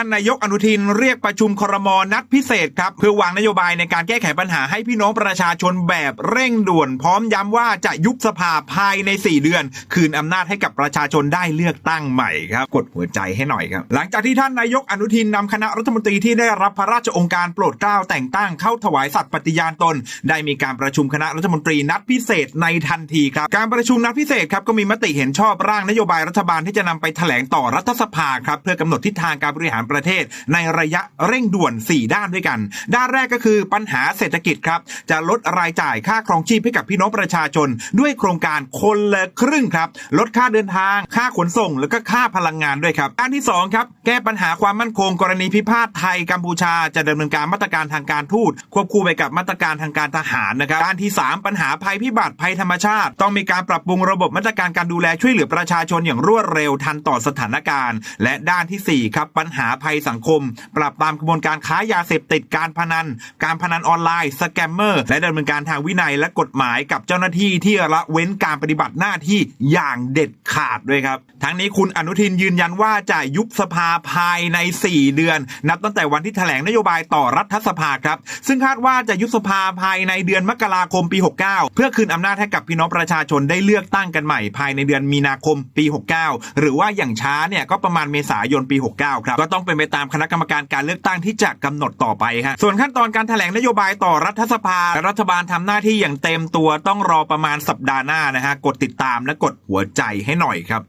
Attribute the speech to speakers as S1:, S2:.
S1: านนายกอนุทินเรียกประชุมครมนัดพิเศษครับเพื่อวางนโยบายในการแก้ไขปัญหาให้พี่น้องประชาชนแบบเร่งด่วน พร้อมย้ำว่าจะยุบสภาภายใน 4 เดือน คืนอำนาจให้กับประชาชนได้เลือกตั้งใหม่ครับกดหัวใจให้หน่อยครับ หลังจากที่ท่านนายกอนุทินนำคณะรัฐมนตรีที่ได้รับพระราชองค์การโปรดเกล้าแต่งตั้งเข้าถวายสัตย์ปฏิญาณตน ได้มีการประชุมคณะรัฐมนตรีนัดพิเศษในทันทีครับการประชุมนัดพิเศษครับก็มีมติเห็นชอบร่างนโยบายรัฐบาลที่จะนำไปแถลงต่อรัฐสภาครับเพื่อกำหนดทิศทางการบริหารประเทศ ในระยะเร่งด่วน 4 ด้านด้วยกัน ด้านแรกก็คือปัญหาเศรษฐกิจครับ จะลดรายจ่ายค่าครองชีพให้กับพี่น้องประชาชน ด้วยโครงการคนละครึ่งครับ ลดค่าเดินทาง ค่าขนส่ง แล้วก็ค่าพลังงานด้วยครับ ด้านที่สองครับแก้ปัญหาความมั่นคงกรณีพิพาทไทยกัมพูชา จะดำเนินการมาตรการทางการทูตควบคู่ไปกับมาตรการทางการทหารนะครับ ด้านที่ 3 ปัญหาภัยพิบัติภัยธรรมชาติ ต้องมีการปรับปรุงระบบมาตรการการดูแลช่วยเหลือประชาชนอย่างรวดเร็วทันต่อสถานการณ์ และด้านทีสี่4ครับปัญหาภัยสังคม ปราบปรามกระบวนการค้ายาเสพติดการพนัน การพนันออนไลน์สแกมเมอร์และดำเนินการทางวินัยและกฎหมายกับเจ้าหน้าที่ที่ละเว้นการปฏิบัติหน้าที่อย่างเด็ดขาดด้วยครับ ทั้งนี้คุณอนุทินยืนยันว่าจะยุบสภาภายใน 4 เดือน นับตั้งแต่วันที่แถลงนโยบายต่อรัฐสภาครับ ซึ่งคาดว่าจะยุบสภาภายในเดือนมกราคมปี 69 เพื่อคืนอำนาจให้กับพี่น้องประชาชนได้เลือกตั้งกันใหม่ภายในเดือนมีนาคมปี 69 หรือว่าอย่างช้าเนี่ยก็ประมาณเมษายนปี 69 ครับก็ต้องเป็นไปตามคณะกรรมการการเลือกตั้งที่จะกำหนดต่อไปฮะส่วนขั้นตอนการแถลงนโยบายต่อรัฐสภา รัฐบาลทำหน้าที่อย่างเต็มตัวต้องรอประมาณสัปดาห์หน้านะฮะกดติดตามและกดหัวใจให้หน่อยครับ